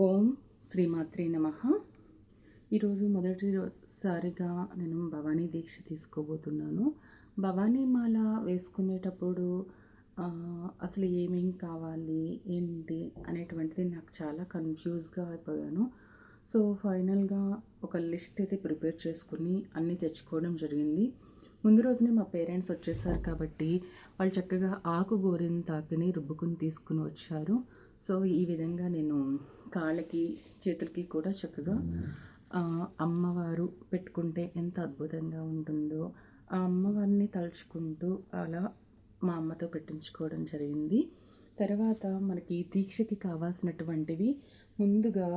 ఓం శ్రీమాత్రే నమ. ఈరోజు మొదటిసారిగా నేను భవానీ దీక్ష తీసుకోబోతున్నాను. భవానీ మాల వేసుకునేటప్పుడు అసలు ఏమేం కావాలి ఏంటి అనేటువంటిది నాకు చాలా కన్ఫ్యూజ్గా అయిపోయాను. సో ఫైనల్గా ఒక లిస్ట్ అయితే ప్రిపేర్ చేసుకుని అన్నీ తెచ్చుకోవడం జరిగింది. ముందు రోజునే మా పేరెంట్స్ వచ్చేసారు కాబట్టి వాళ్ళు చక్కగా ఆకు గోరింతాకుని రుబ్బుకుని తీసుకుని వచ్చారు. సో ఈ విధంగా నేను కాళ్ళకి చేతులకి కూడా చక్కగా అమ్మవారు పెట్టుకుంటే ఎంత అద్భుతంగా ఉంటుందో ఆ అమ్మవారిని తలుచుకుంటూ అలా మా అమ్మతో పెట్టించుకోవడం జరిగింది. తర్వాత మనకి దీక్షకి కావాల్సినటువంటివి ముందుగా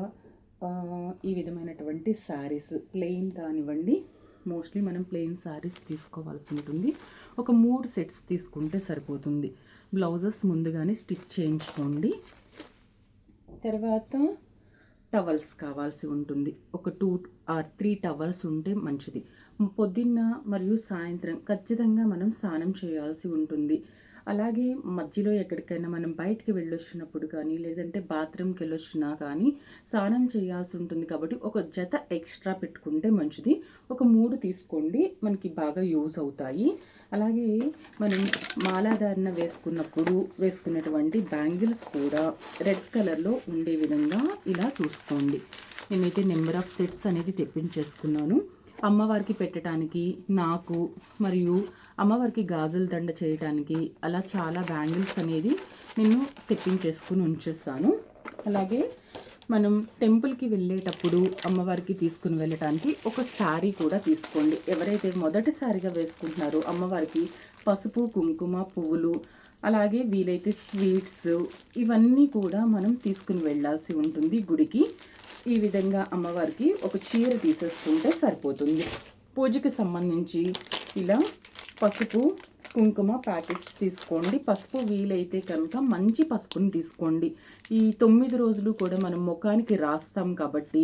ఈ విధమైనటువంటి శారీస్ ప్లెయిన్ కానివ్వండి. మోస్ట్లీ మనం ప్లెయిన్ శారీస్ తీసుకోవాల్సి ఉంటుంది. ఒక మూడు సెట్స్ తీసుకుంటే సరిపోతుంది. బ్లౌజెస్ ముందుగానే స్టిచ్ చేయించుకోండి. తర్వాత టవల్స్ కావాల్సి ఉంటుంది. ఒక టూ ఆర్ త్రీ టవల్స్ ఉంటే మంచిది. పొద్దున్న మరియు సాయంత్రం ఖచ్చితంగా మనం స్నానం చేయాల్సి ఉంటుంది. అలాగే మధ్యలో ఎక్కడికైనా మనం బయటికి వెళ్ళొచ్చినప్పుడు కానీ లేదంటే బాత్రూమ్కి వెళ్ళొచ్చినా కానీ స్నానం చేయాల్సి ఉంటుంది కాబట్టి ఒక జత ఎక్స్ట్రా పెట్టుకుంటే మంచిది. ఒక మూడు తీసుకోండి మనకి బాగా యూస్ అవుతాయి. అలాగే మనం మాలాధారణ వేసుకున్నప్పుడు వేసుకున్నటువంటి బ్యాంగిల్స్ కూడా రెడ్ కలర్లో ఉండే విధంగా ఇలా చూసుకోండి. నేనైతే నెంబర్ ఆఫ్ సెట్స్ అనేది తెప్పించేసుకున్నాను. అమ్మవారికి పెట్టడానికి నాకు మరియు అమ్మవారికి గాజుల దండ చేయటానికి అలా చాలా బ్యాంగిల్స్ అనేది నేను తెప్పించేసుకుని ఉంచేస్తాను అలాగే మనం టెంపుల్కి వెళ్ళేటప్పుడు అమ్మవారికి తీసుకుని వెళ్ళటానికి ఒక శారీ కూడా తీసుకోండి. ఎవరైతే మొదటిసారిగా వేసుకుంటున్నారో అమ్మవారికి పసుపు కుంకుమ పువ్వులు అలాగే వీలైతే స్వీట్స్ ఇవన్నీ కూడా మనం తీసుకుని వెళ్ళాల్సి ఉంటుంది గుడికి. ఈ విధంగా అమ్మవారికి ఒక చీర తీసేసుకుంటే సరిపోతుంది. పూజకి సంబంధించి ఇలా పసుపు కుంకుమ ప్యాకెట్స్ తీసుకోండి. పసుపు వీలైతే కనుక మంచి పసుపుని తీసుకోండి. ఈ తొమ్మిది రోజులు కూడా మనం ముఖానికి రాస్తాం కాబట్టి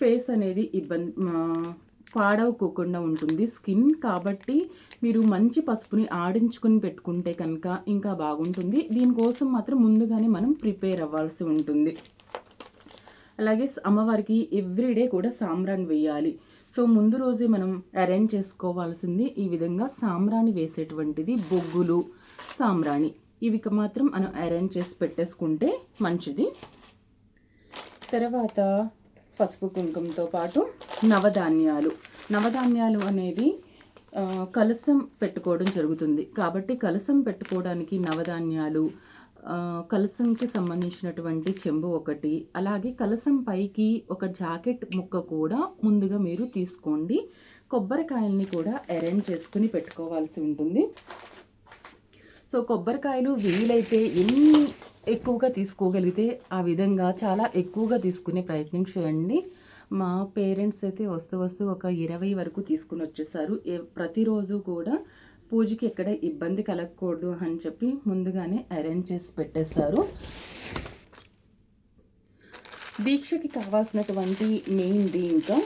ఫేస్ అనేది ఇబ్బంది పాడవకోకుండా ఉంటుంది. స్కిన్ కాబట్టి మీరు మంచి పసుపుని ఆడించుకొని పెట్టుకుంటే కనుక ఇంకా బాగుంటుంది. దీనికోసం మాత్రం ముందుగానే మనం ప్రిపేర్ అవ్వాల్సి ఉంటుంది. అలాగే అమ్మవారికి ఎవ్రీడే కూడా సాంబ్రాణి వేయాలి. సో ముందు రోజే మనం అరేంజ్ చేసుకోవాల్సింది ఈ విధంగా సాంబ్రాణి వేసేటువంటిది బొగ్గులు సాంబ్రాణి. ఇవి మాత్రం మనం అరేంజ్ చేసి పెట్టేసుకుంటే మంచిది. తర్వాత పసుపు కుంకుమతో పాటు నవధాన్యాలు. నవధాన్యాలు అనేది కలసం పెట్టుకోవడం జరుగుతుంది. కాబట్టి కలసం పెట్టుకోవడానికి నవధాన్యాలు కలసంకి సంబంధించినటువంటి చెంబు ఒకటి అలాగే కలసం పైకి ఒక జాకెట్ ముక్క కూడా ముందుగా మీరు తీసుకోండి. కొబ్బరికాయల్ని కూడా అరేంజ్ చేసుకుని పెట్టుకోవాల్సి ఉంటుంది. సో కొబ్బరికాయలు వీలైతే ఎన్ని ఎక్కువగా తీసుకోగలిగితే ఆ విధంగా చాలా ఎక్కువగా తీసుకునే ప్రయత్నం చేయండి. మా పేరెంట్స్ అయితే వస్తూ వస్తూ ఒక ఇరవై వరకు తీసుకుని వచ్చేసారు. ప్రతిరోజు కూడా పూజకి ఎక్కడ ఇబ్బంది కలగకూడదు అని చెప్పి ముందుగానే అరేంజ్ చేసి పెట్టేశారు. దీక్షకి కావాల్సినటువంటి మెయిన్ది ఇంకా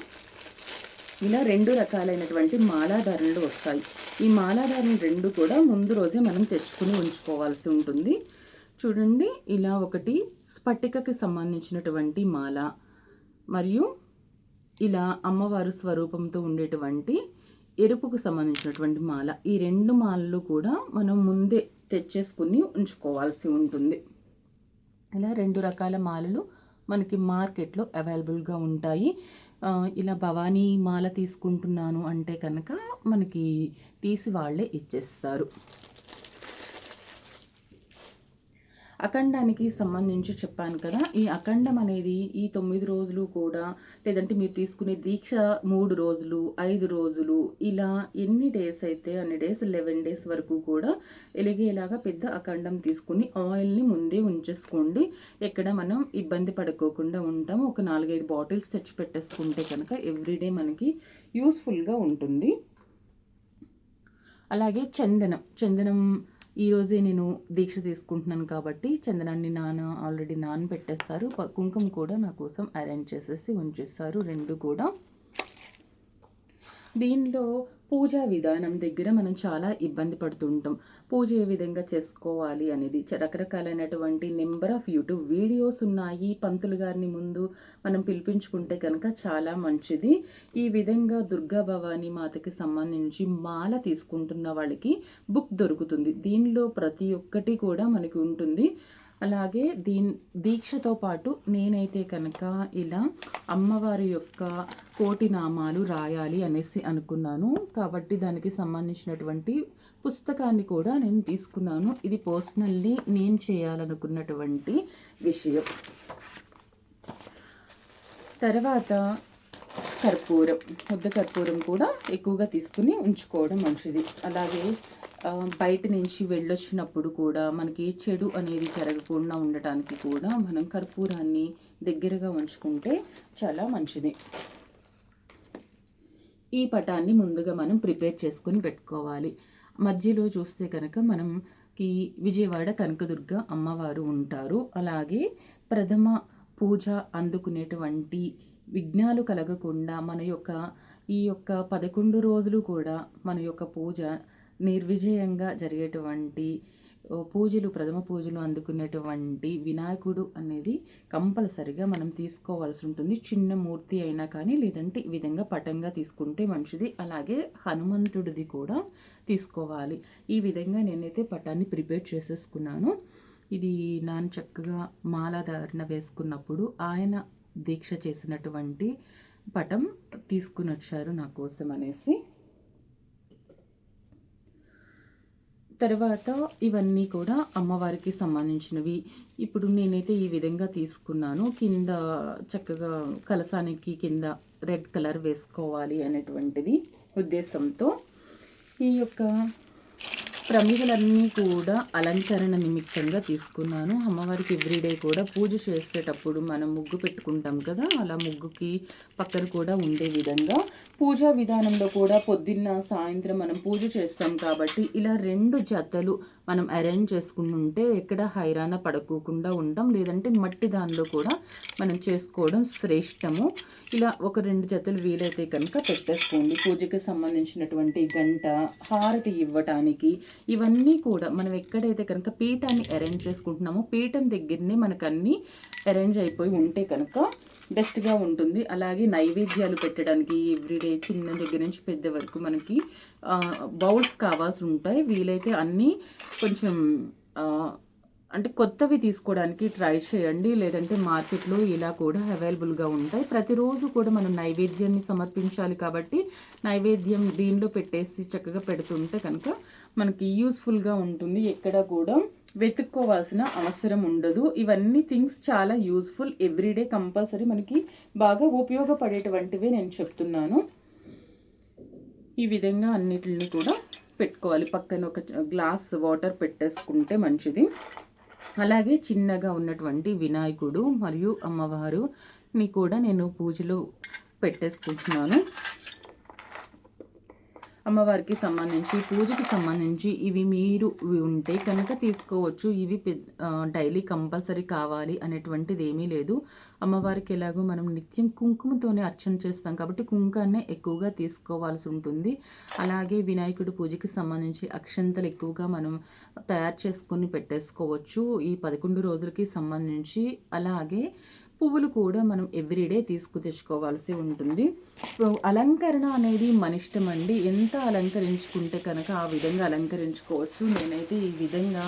ఇలా రెండు రకాలైనటువంటి మాలాధారణలు వస్తాయి. ఈ మాలాధారణ రెండు కూడా ముందు రోజే మనం తెచ్చుకుని ఉంచుకోవాల్సి ఉంటుంది. చూడండి ఇలా ఒకటి స్ఫటికకి సంబంధించినటువంటి మాల మరియు ఇలా అమ్మవారు స్వరూపంతో ఉండేటువంటి ఎరుపుకు సంబంధించినటువంటి మాల. ఈ రెండు మాలలు కూడా మనం ముందే తెచ్చేసుకుని ఉంచుకోవాల్సి ఉంటుంది. ఇలా రెండు రకాల మాలలు మనకి మార్కెట్లో అవైలబుల్గా ఉంటాయి. ఇలా భవానీ మాల తీసుకుంటున్నాను అంటే కనుక మనకి తీసి వాళ్ళే ఇచ్చేస్తారు. అఖండానికి సంబంధించి చెప్పాను కదా ఈ అఖండం అనేది ఈ తొమ్మిది రోజులు కూడా లేదంటే మీరు తీసుకునే దీక్ష మూడు రోజులు ఐదు రోజులు ఇలా ఎన్ని డేస్ అయితే అన్ని డేస్ లెవెన్ డేస్ వరకు కూడా ఎలిగేలాగా పెద్ద అఖండం తీసుకుని ఆయిల్ని ముందే ఉంచేసుకోండి. ఎక్కడ మనం ఇబ్బంది పడుకోకుండా ఉంటాం. ఒక నాలుగైదు బాటిల్స్ తెచ్చి పెట్టేసుకుంటే కనుక ఎవ్రీడే మనకి యూస్ఫుల్గా ఉంటుంది. అలాగే చందనం చందనం ఈరోజే నేను దీక్ష తీసుకుంటున్నాను కాబట్టి చందనాన్ని నాన్న ఆల్రెడీ నాన్న పెట్టేస్తారు కుంకుమ కూడా నా కోసం అరేంజ్ చేసేసి ఉంచేస్తారు రెండు కూడా. దీనిలో పూజా విధానం దగ్గర మనం చాలా ఇబ్బంది పడుతుంటాం. పూజ ఏ విధంగా చేసుకోవాలి అనేది. రకరకాలైనటువంటి నెంబర్ ఆఫ్ యూట్యూబ్ వీడియోస్ ఉన్నాయి. పంతులు గారిని ముందు మనం పిలిపించుకుంటే కనుక చాలా మంచిది. ఈ విధంగా దుర్గా భవానీ మాతకి సంబంధించి మాల తీసుకుంటున్న వాళ్ళకి బుక్ దొరుకుతుంది. దీనిలో ప్రతి ఒక్కటి కూడా మనకి ఉంటుంది. అలాగే దీన్ దీక్షతో పాటు నేనైతే కనుక ఇలా అమ్మవారి యొక్క కోటి నామాలు రాయాలి అనేసి అనుకున్నాను. కాబట్టి దానికి సంబంధించినటువంటి పుస్తకాన్ని కూడా నేను తీసుకున్నాను. ఇది పర్సనల్లీ నేను చేయాలనుకున్నటువంటి విషయం. తర్వాత కర్పూరం ముద్ద కర్పూరం కూడా ఎక్కువగా తీసుకుని ఉంచుకోవడం మంచిది. అలాగే బయట నుంచి వెళ్ళొచ్చినప్పుడు కూడా మనకి చెడు అనేది జరగకుండా ఉండటానికి కూడా మనం కర్పూరాన్ని దగ్గరగా ఉంచుకుంటే చాలా మంచిది. ఈ పటాన్ని ముందుగా మనం ప్రిపేర్ చేసుకొని పెట్టుకోవాలి. మధ్యలో చూస్తే కనుక మనకి విజయవాడ కనకదుర్గ అమ్మవారు ఉంటారు. అలాగే ప్రథమ పూజ అందుకునేటువంటి విఘ్నాలు కలగకుండా మన యొక్క ఈ యొక్క పదకొండు రోజులు కూడా మన యొక్క పూజ నిర్విజయంగా జరిగేటువంటి పూజలు ప్రథమ పూజలు అందుకునేటువంటి వినాయకుడు అనేది కంపల్సరిగా మనం తీసుకోవాల్సి ఉంటుంది. చిన్న మూర్తి అయినా కానీ లేదంటే ఈ విధంగా పటంగా తీసుకుంటే మంచిది. అలాగే హనుమంతుడిది కూడా తీసుకోవాలి. ఈ విధంగా నేనైతే పటాన్ని ప్రిపేర్ చేసేసుకున్నాను. ఇది నాన్న చక్కగా మాలాధారణ వేసుకున్నప్పుడు ఆయన దీక్ష చేసినటువంటి పటం తీసుకుని వచ్చారు నా కోసం అనేసి. తర్వాత ఇవన్నీ కూడా అమ్మవారికి సంబంధించినవి. ఇప్పుడు నేనైతే ఈ విధంగా తీసుకున్నాను. కింద చక్కగా కలసానికి కింద రెడ్ కలర్ వేసుకోవాలి అనేటువంటిది ఉద్దేశంతో. ఈ యొక్క ప్రమిదలన్నీ కూడా అలంకరణ నిమిత్తంగా తీసుకున్నాను. అమ్మవారికి ఎవ్రీడే కూడా పూజ చేసేటప్పుడు మనం ముగ్గు పెట్టుకుంటాం కదా అలా ముగ్గుకి పక్కన కూడా ఉండే విధంగా పూజా విధానంలో కూడా పొద్దున్న సాయంత్రం మనం పూజ చేస్తాం కాబట్టి ఇలా రెండు జతలు మనం అరేంజ్ చేసుకుని ఉంటే ఎక్కడ హైరాణ పడకోకుండా ఉంటాం లేదంటే మట్టి దానిలో కూడా మనం చేసుకోవడం శ్రేష్టము. ఇలా ఒక రెండు జతలు వీలైతే కనుక పెట్టేసుకోండి. పూజకి సంబంధించినటువంటి గంట హారతి ఇవ్వటానికి ఇవన్నీ కూడా మనం ఎక్కడైతే కనుక పీఠాన్ని అరేంజ్ చేసుకుంటున్నామో పీఠం దగ్గరనే మనకు అన్నీ అరేంజ్ అయిపోయి ఉంటే కనుక బెస్ట్గా ఉంటుంది. అలాగే నైవేద్యాలు పెట్టడానికి ఎవ్రీడే చిన్న దగ్గర నుంచి పెద్ద వరకు మనకి బౌల్స్ కావాల్సి ఉంటాయి. వీలైతే అన్నీ కొంచెం అంటే కొత్తవి తీసుకోవడానికి ట్రై చేయండి. లేదంటే మార్కెట్లో ఇలా కూడా అవైలబుల్గా ఉంటాయి. ప్రతిరోజు కూడా మనం నైవేద్యాన్ని సమర్పించాలి కాబట్టి నైవేద్యం దీనిలో పెట్టేసి చక్కగా పెడుతుంటే కనుక మనకి యూస్ఫుల్గా ఉంటుంది. ఎక్కడ కూడా వెతుక్కోవాల్సిన అవసరం ఉండదు. ఇవన్నీ థింగ్స్ చాలా యూస్ఫుల్. ఎవ్రీడే కంపల్సరీ మనకి బాగా ఉపయోగపడేటువంటివే నేను చెప్తున్నాను. ఈ విధంగా అన్నిటిని కూడా పెట్టుకోవాలి. పక్కన ఒక గ్లాస్ వాటర్ పెట్టేసుకుంటే మంచిది. అలాగే చిన్నగా ఉన్నటువంటి వినాయకుడు మరియు అమ్మవారుని కూడా నేను పూజలో పెట్టేసుకుంటున్నాను. అమ్మవారికి సంబంధించి పూజకి సంబంధించి ఇవి మీరు ఉంటే కనుక తీసుకోవచ్చు. ఇవి డైలీ కంపల్సరీ కావాలి అనేటువంటిది ఏమీ లేదు. అమ్మవారికి ఎలాగో మనం నిత్యం కుంకుమతోనే అర్చన చేస్తాం కాబట్టి కుంకాన్నే ఎక్కువగా తీసుకోవాల్సి ఉంటుంది. అలాగే వినాయకుడి పూజకి సంబంధించి అక్షంతలు ఎక్కువగా మనం తయారు చేసుకొని పెట్టేసుకోవచ్చు. ఈ పదకొండు రోజులకి సంబంధించి అలాగే పువ్వులు కూడా మనం ఎవ్రీడే తీసుకు తెచ్చుకోవాల్సి ఉంటుంది. సో అలంకరణ అనేది మన ఇష్టం అండి. ఎంత అలంకరించుకుంటే కనుక ఆ విధంగా అలంకరించుకోవచ్చు. నేనైతే ఈ విధంగా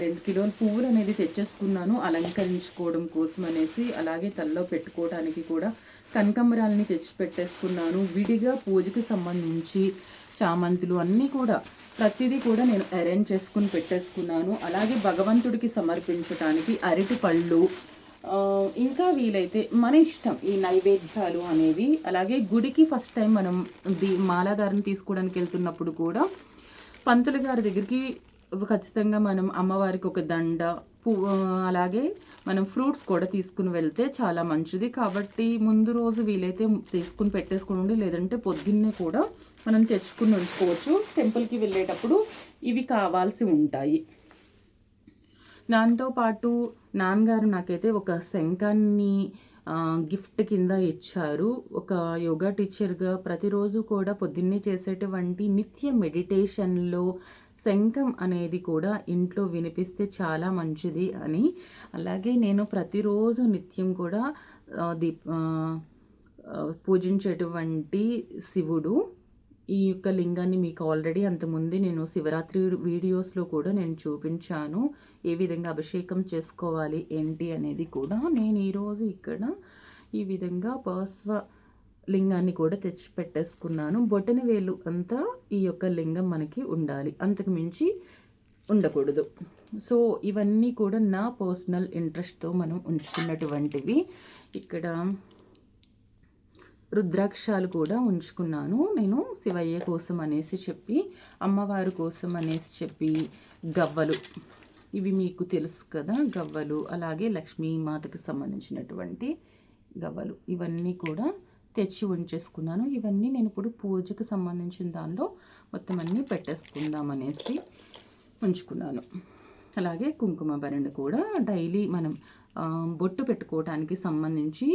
రెండు కిలోల పువ్వులు అనేది తెచ్చేసుకున్నాను. అలంకరించుకోవడం కోసం అనేసి అలాగే తలలో పెట్టుకోవడానికి కూడా కనకంబరాలని తెచ్చి పెట్టేసుకున్నాను. విడిగా పూజకి సంబంధించి చామంతులు అన్నీ కూడా ప్రతిదీ కూడా నేను అరేంజ్ చేసుకుని పెట్టేసుకున్నాను. అలాగే భగవంతుడికి సమర్పించడానికి అరటి పళ్ళు ఇంకా వీలైతే మన ఇష్టం ఈ నైవేద్యాలు అనేవి. అలాగే గుడికి ఫస్ట్ టైం మనం దీ మాలాధారం తీసుకోవడానికి వెళ్తున్నప్పుడు కూడా పంతులు గారి దగ్గరికి ఖచ్చితంగా మనం అమ్మవారికి ఒక దండ పువ్వు అలాగే మనం ఫ్రూట్స్ కూడా తీసుకుని వెళ్తే చాలా మంచిది. కాబట్టి ముందు రోజు వీలైతే తీసుకుని పెట్టేసుకోండి. లేదంటే పొద్దున్నే కూడా మనం తెచ్చుకుని ఉంచుకోవచ్చు. టెంపుల్కి వెళ్ళేటప్పుడు ఇవి కావాల్సి ఉంటాయి. దాంతోపాటు నాన్నగారు నాకైతే ఒక శంఖాన్ని గిఫ్ట్ కింద ఇచ్చారు. ఒక యోగా టీచర్గా ప్రతిరోజు కూడా పొద్దున్నే చేసేటువంటి నిత్య మెడిటేషన్లో శంఖం అనేది కూడా ఇంట్లో వినిపిస్తే చాలా మంచిది అని. అలాగే నేను ప్రతిరోజు నిత్యం కూడా దీప్ పూజించేటువంటి శివుడు. ఈ యొక్క లింగాన్ని మీకు ఆల్రెడీ అంతకుముందు నేను శివరాత్రి వీడియోస్లో కూడా నేను చూపించాను. ఏ విధంగా అభిషేకం చేసుకోవాలి ఏంటి అనేది కూడా నేను ఈరోజు ఇక్కడ ఈ విధంగా పర్స్వ లింగాన్ని కూడా తెచ్చి పెట్టేసుకున్నాను బొటన వేలు అంతా ఈ యొక్క లింగం మనకి ఉండాలి. అంతకు మించి ఉండకూడదు. సో ఇవన్నీ కూడా నా పర్సనల్ ఇంట్రెస్ట్తో మనం ఉంచుకున్నటువంటివి ఇక్కడ రుద్రాక్షాలు కూడా ఉంచుకున్నాను. నేను శివయ్య కోసం అనేసి చెప్పి అమ్మవారి కోసం అనేసి చెప్పి గవ్వలు. ఇవి మీకు తెలుసు కదా గవ్వలు. అలాగే లక్ష్మీమాతకి సంబంధించినటువంటి గవ్వలు. ఇవన్నీ కూడా తెచ్చి ఉంచేసుకున్నాను. ఇవన్నీ నేను ఇప్పుడు పూజకు సంబంధించిన దానిలో మొత్తం అన్నీ పెట్టేసుకుందాం అనేసి ఉంచుకున్నాను. అలాగే కుంకుమ భరణి కూడా డైలీ మనం బొట్టు పెట్టుకోవడానికి సంబంధించి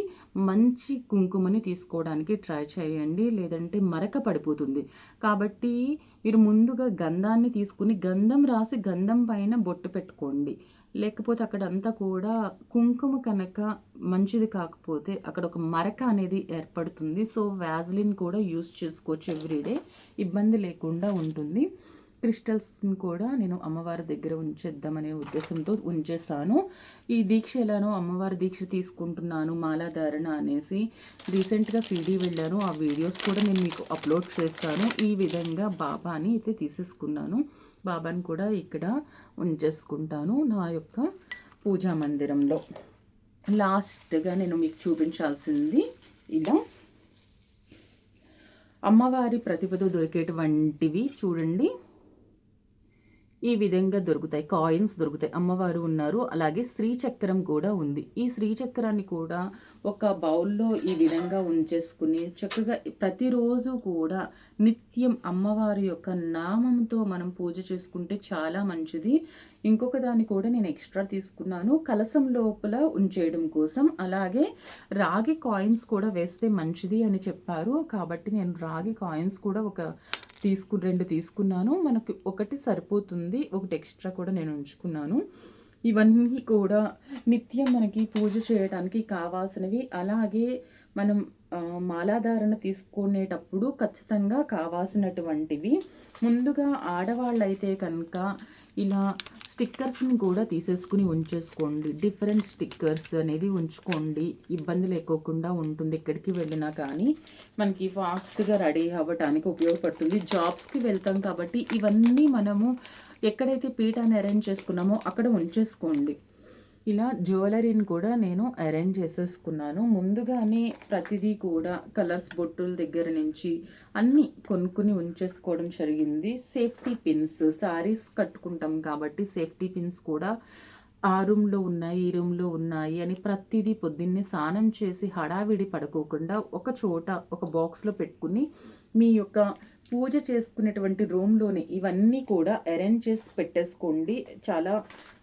మంచి కుంకుమని తీసుకోవడానికి ట్రై చేయండి లేదంటే మరక పడిపోతుంది. కాబట్టి మీరు ముందుగా గంధాన్ని తీసుకుని గంధం రాసి గంధం పైన బొట్టు పెట్టుకోండి. లేకపోతే అక్కడ అంతా కూడా కుంకుమ కనుక మంచిది కాకపోతే అక్కడ ఒక మరక అనేది ఏర్పడుతుంది. సో వ్యాజ్లిన్ కూడా యూస్ చేసుకోవచ్చు ఎవ్రీడే. ఇబ్బంది లేకుండా ఉంటుంది. క్రిస్టల్స్ని కూడా నేను అమ్మవారి దగ్గర ఉంచేద్దామనే ఉద్దేశంతో ఉంచేసాను ఈ దీక్ష ఎలానో అమ్మవారి దీక్ష తీసుకుంటున్నాను మాలాధారణ అనేసి రీసెంట్గా సీడీ వెళ్ళాను. ఆ వీడియోస్ కూడా నేను మీకు అప్లోడ్ చేస్తాను ఈ విధంగా బాబాని అయితే తీసేసుకున్నాను. బాబాని కూడా ఇక్కడ ఉంచేసుకుంటాను నా యొక్క పూజా మందిరంలో. లాస్ట్గా నేను మీకు చూపించాల్సింది ఇలా. అమ్మవారి ప్రతిభతో దొరికేటువంటివి చూడండి. ఈ విధంగా దొరుకుతాయి. కాయిన్స్ దొరుకుతాయి. అమ్మవారు ఉన్నారు. అలాగే శ్రీచక్రం కూడా ఉంది. ఈ శ్రీచక్రాన్ని కూడా ఒక బౌల్లో ఈ విధంగా ఉంచేసుకుని చక్కగా ప్రతిరోజు కూడా నిత్యం అమ్మవారి యొక్క నామంతో మనం పూజ చేసుకుంటే చాలా మంచిది. ఇంకొక దాన్ని కూడా నేను ఎక్స్ట్రా తీసుకున్నాను. కలసం లోపల ఉంచేయడం కోసం. అలాగే రాగి కాయిన్స్ కూడా వేస్తే మంచిది అని చెప్పారు. కాబట్టి నేను రాగి కాయిన్స్ కూడా ఒక తీసుకు రెండు తీసుకున్నాను. మనకు ఒకటి సరిపోతుంది. ఒకటి ఎక్స్ట్రా కూడా నేను ఉంచుకున్నాను. ఇవన్నీ కూడా నిత్యం మనకి పూజ చేయడానికి కావాల్సినవి. అలాగే మనం మాలాధారణ తీసుకునేటప్పుడు ఖచ్చితంగా కావాల్సినటువంటివి. ముందుగా ఆడవాళ్ళైతే కనుక ఇలా స్టిక్కర్స్ని కూడా తీసేసుకుని ఉంచేసుకోండి. డిఫరెంట్ స్టిక్కర్స్ అనేది ఉంచుకోండి. ఇబ్బంది లేకోకుండా ఉంటుంది ఎక్కడికి వెళ్ళినా కానీ. మనకి ఫాస్ట్గా రెడీ అవ్వటానికి ఉపయోగపడుతుంది. జాబ్స్కి వెళ్తాం కాబట్టి ఇవన్నీ మనము ఎక్కడైతే పీఠాన్ని అరేంజ్ చేసుకున్నామో అక్కడ ఉంచేసుకోండి. ఇలా జ్యువెలరీని కూడా నేను అరేంజ్ చేసేసుకున్నాను. ముందుగానే ప్రతిదీ కూడా కలర్స్ బొట్టుల దగ్గర నుంచి అన్నీ కొనుక్కుని ఉంచేసుకోవడం జరిగింది. సేఫ్టీ పిన్స్ శారీస్ కట్టుకుంటాం కాబట్టి సేఫ్టీ పిన్స్ కూడా ఆ రూమ్లో ఉన్నాయి ఈ రూమ్లో ఉన్నాయి అని ప్రతిదీ పొద్దున్నే స్నానం చేసి హడావిడి పడుకోకుండా ఒక చోట ఒక బాక్స్లో పెట్టుకుని మీ యొక్క పూజ చేసుకునేటువంటి రూమ్లోనే ఇవన్నీ కూడా అరేంజ్ చేసి పెట్టేసుకోండి. చాలా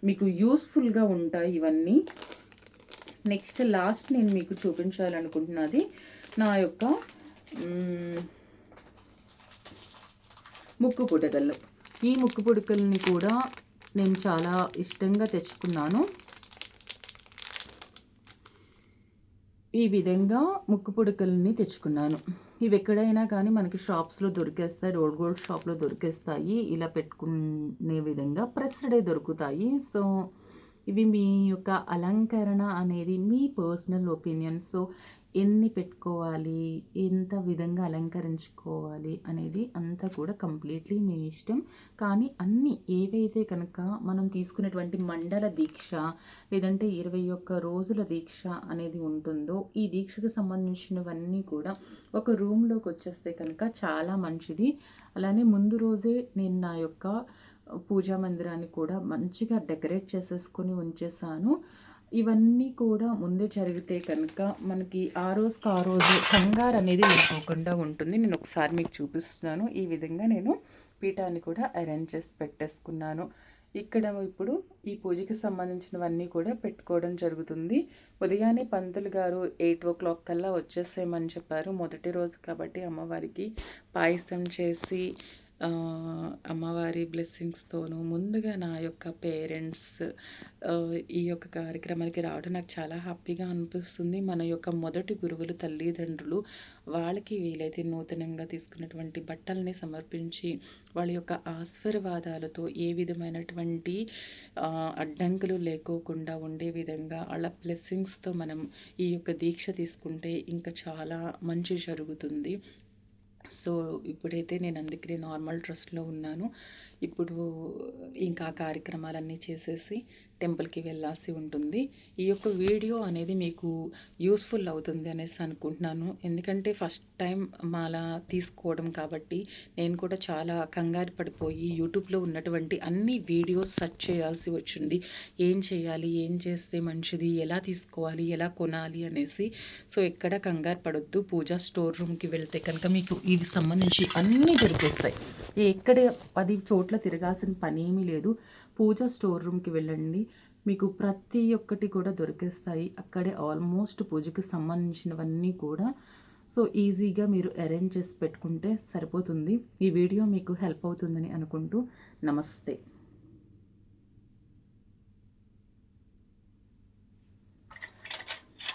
మీకు యూస్ఫుల్గా ఉంటాయి ఇవన్నీ. నెక్స్ట్ లాస్ట్ నేను మీకు చూపించాలనుకుంటున్నది నా యొక్క ముక్కు పుడకలు. ఈ ముక్కు పుడకల్ని కూడా నేను చాలా ఇష్టంగా తెచ్చుకున్నాను. ఈ విధంగా ముక్కు పుడకల్ని తెచ్చుకున్నాను. ఇవి ఎక్కడైనా కానీ మనకి షాప్స్లో దొరికేస్తాయి రోడ్ గోల్డ్ షాప్లో దొరికేస్తాయి. ఇలా పెట్టుకునే విధంగా ప్రెస్డే దొరుకుతాయి. సో ఇవి మీ యొక్క అలంకరణ అనేది మీ పర్సనల్ ఒపీనియన్. సో ఎన్ని పెట్టుకోవాలి ఎంత విధంగా అలంకరించుకోవాలి అనేది అంతా కూడా కంప్లీట్లీ మీ ఇష్టం. కానీ అన్నీ ఏవైతే కనుక మనం తీసుకునేటువంటి మండల దీక్ష లేదంటే ఇరవై ఒక్క రోజుల దీక్ష అనేది ఉంటుందో ఈ దీక్షకు సంబంధించినవన్నీ కూడా ఒక రూమ్లోకి వచ్చేస్తే కనుక చాలా మంచిది. అలానే ముందు రోజే నేను నా యొక్క పూజా మందిరాన్ని కూడా మంచిగా డెకరేట్ చేసేసుకొని ఉంచేసాను. ఇవన్నీ కూడా ముందే జరిగితే కనుక మనకి ఆ రోజుకి ఆ రోజు కంగారు అనేది వెళ్ళిపోకుండా ఉంటుంది. నేను ఒకసారి మీకు చూపిస్తున్నాను. ఈ విధంగా నేను పీఠాన్ని కూడా అరేంజ్ చేసి పెట్టేసుకున్నాను. ఇక్కడ ఇప్పుడు ఈ పూజకి సంబంధించినవన్నీ కూడా పెట్టుకోవడం జరుగుతుంది. ఉదయాన్నే పంతులు గారు ఎయిట్ ఓ క్లాక్ కల్లా వచ్చేసేయమని చెప్పారు. మొదటి రోజు కాబట్టి అమ్మవారికి పాయసం చేసి అమ్మవారి బ్లెస్సింగ్స్తోనూ ముందుగా నా యొక్క పేరెంట్స్ ఈ యొక్క కార్యక్రమానికి రావడం నాకు చాలా హ్యాపీగా అనిపిస్తుంది. మన యొక్క మొదటి గురువులు తల్లిదండ్రులు వాళ్ళకి వీలైతే నూతనంగా తీసుకున్నటువంటి బట్టల్ని సమర్పించి వాళ్ళ యొక్క ఆశీర్వాదాలతో ఏ విధమైనటువంటి అడ్డంకులు లేకోకుండా ఉండే విధంగా వాళ్ళ బ్లెస్సింగ్స్తో మనం ఈ యొక్క దీక్ష తీసుకుంటే ఇంకా చాలా మంచి జరుగుతుంది. సో ఇప్పుడైతే నేను అందుకనే నార్మల్ డ్రెస్లో ఉన్నాను. ఇప్పుడు ఇంకా ఆ కార్యక్రమాలన్నీ చేసేసి టెంపుల్కి వెళ్ళాల్సి ఉంటుంది. ఈ యొక్క వీడియో అనేది మీకు యూస్ఫుల్ అవుతుంది అనేసి అనుకుంటున్నాను. ఎందుకంటే ఫస్ట్ టైం మాల తీసుకోవడం కాబట్టి నేను కూడా చాలా కంగారు పడిపోయి యూట్యూబ్లో ఉన్నటువంటి అన్ని వీడియోస్ సెర్చ్ చేయాల్సి వచ్చింది. ఏం చేయాలి? ఏం చేస్తే మంచిది? ఎలా తీసుకోవాలి? ఎలా కొనాలి? అనేసి. సో ఎక్కడ కంగారు పడొద్దు. పూజా స్టోర్ రూమ్కి వెళ్తే కనుక మీకు ఇవి సంబంధించి అన్నీ దొరికేస్తాయి. ఎక్కడ పది చోట్ల తిరగాల్సిన పని ఏమీ లేదు. పూజా స్టోర్ రూమ్కి వెళ్ళండి. మీకు ప్రతి ఒక్కటి కూడా దొరికేస్తాయి. అక్కడే ఆల్మోస్ట్ పూజకి సంబంధించినవన్నీ కూడా. సో ఈజీగా మీరు అరేంజ్ చేసి పెట్టుకుంటే సరిపోతుంది. ఈ వీడియో మీకు హెల్ప్ అవుతుందని అనుకుంటూ నమస్తే.